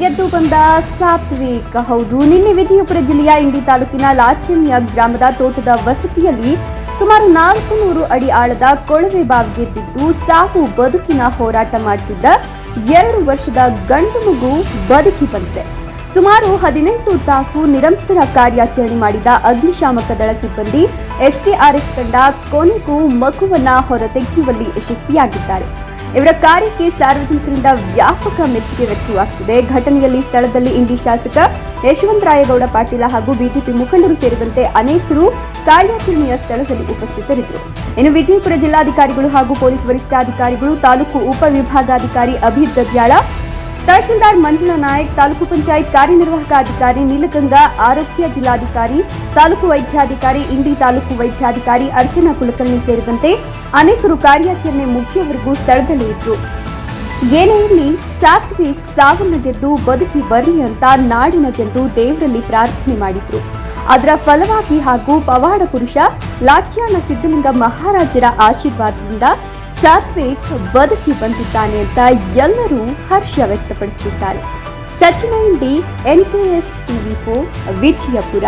ಗೆದ್ದು ಬಂದ ಸಾತ್ವಿಕ್. ಹೌದು, ನಿನ್ನೆ ವಿಜಯಪುರ ಜಿಲ್ಲೆಯ ಇಂಡಿ ತಾಲೂಕಿನ ಲಾಚಣ್ಯ ಗ್ರಾಮದ ತೋಟದ ವಸತಿಯಲ್ಲಿ ಸುಮಾರು ನಾಲ್ಕು ನೂರು ಅಡಿ ಆಳದ ಕೊಳವೆ ಬಾವಿಗೆ ಬಿದ್ದು ಸಾವು ಬದುಕಿನ ಹೋರಾಟ ಮಾಡುತ್ತಿದ್ದ ಎರಡು ವರ್ಷದ ಗಂಡು ಮಗು ಬದುಕಿ ಬಂದಿದೆ. ಸುಮಾರು ಹದಿನೆಂಟು ತಾಸು ನಿರಂತರ ಕಾರ್ಯಾಚರಣೆ ಮಾಡಿದ ಅಗ್ನಿಶಾಮಕ ದಳ ಸಿಬ್ಬಂದಿ, ಎಸ್ಡಿಆರ್ಎಫ್ ತಂಡ ಕೊನೆಗೂ ಮಗುವನ್ನ ಹೊರತೆಗೆಯುವಲ್ಲಿ ಯಶಸ್ವಿಯಾಗಿದ್ದಾರೆ. ಇವರ ಕಾರ್ಯಕ್ಕೆ ಸಾರ್ವಜನಿಕರಿಂದ ವ್ಯಾಪಕ ಮೆಚ್ಚುಗೆ ವ್ಯಕ್ತವಾಗುತ್ತಿದೆ ಘಟನೆಯಲ್ಲಿ ಸ್ಥಳದಲ್ಲಿ ಇಂಡಿ ಶಾಸಕ ಯಶವಂತರಾಯಗೌಡ ಪಾಟೀಲ ಹಾಗೂ ಬಿಜೆಪಿ ಮುಖಂಡರು ಸೇರಿದಂತೆ ಅನೇಕರು ಕಾರ್ಯಾಚರಣೆಯ ಸ್ಥಳದಲ್ಲಿ ಉಪಸ್ಥಿತರಿದ್ದರು. ಇನ್ನು ವಿಜಯಪುರ ಜಿಲ್ಲಾಧಿಕಾರಿಗಳು ಹಾಗೂ ಪೊಲೀಸ್ ವರಿಷ್ಠಾಧಿಕಾರಿಗಳು, ತಾಲೂಕು ಉಪವಿಭಾಗಾಧಿಕಾರಿ ಅಭಿ ಗದ್ಯಾಳ ತಹಶೀಲ್ದಾರ್ ಮಂಜುಳಾ ನಾಯಕ್, ತಾಲೂಕು ಪಂಚಾಯತ್ ಕಾರ್ಯನಿರ್ವಾಹಕ ಅಧಿಕಾರಿ ನೀಲಗಂಗಾ, ಆರೋಗ್ಯ ಜಿಲ್ಲಾಧಿಕಾರಿ, ತಾಲೂಕು ವೈದ್ಯಾಧಿಕಾರಿ, ಇಂಡಿ ತಾಲೂಕು ವೈದ್ಯಾಧಿಕಾರಿ ಅರ್ಚನಾ ಕುಲಕರ್ಣಿ ಸೇರಿದಂತೆ ಅನೇಕರು ಕಾರ್ಯಾಚರಣೆ ಮುಗಿಯವರೆಗೂ ಸ್ಥಳದಲ್ಲಿ ಇದ್ರು. ಏನೇ ಇರಲಿ, ಸಾತ್ವಿಕ್ ಸಾವನ್ನ ಗೆದ್ದು ಬದುಕಿ ಬರಲಿ ಅಂತ ನಾಡಿನ ಜನರು ದೇವರಲ್ಲಿ ಪ್ರಾರ್ಥನೆ ಮಾಡಿದ್ರು. ಅದರ ಫಲವಾಗಿ ಹಾಗೂ ಪವಾಡ ಪುರುಷ ಲಾಚ್ಯಾಣ ಸಿದ್ಧಲಿಂಗ ಮಹಾರಾಜರ ಆಶೀರ್ವಾದದಿಂದ ಸಾತ್ವಿಕ್ ಬದುಕಿ ಬಂದಿದ್ದಾನೆ ಅಂತ ಎಲ್ಲರೂ ಹರ್ಷ ವ್ಯಕ್ತಪಡಿಸುತ್ತಿದ್ದಾರೆ. Sachin Indi NKS TV four Vijayapura.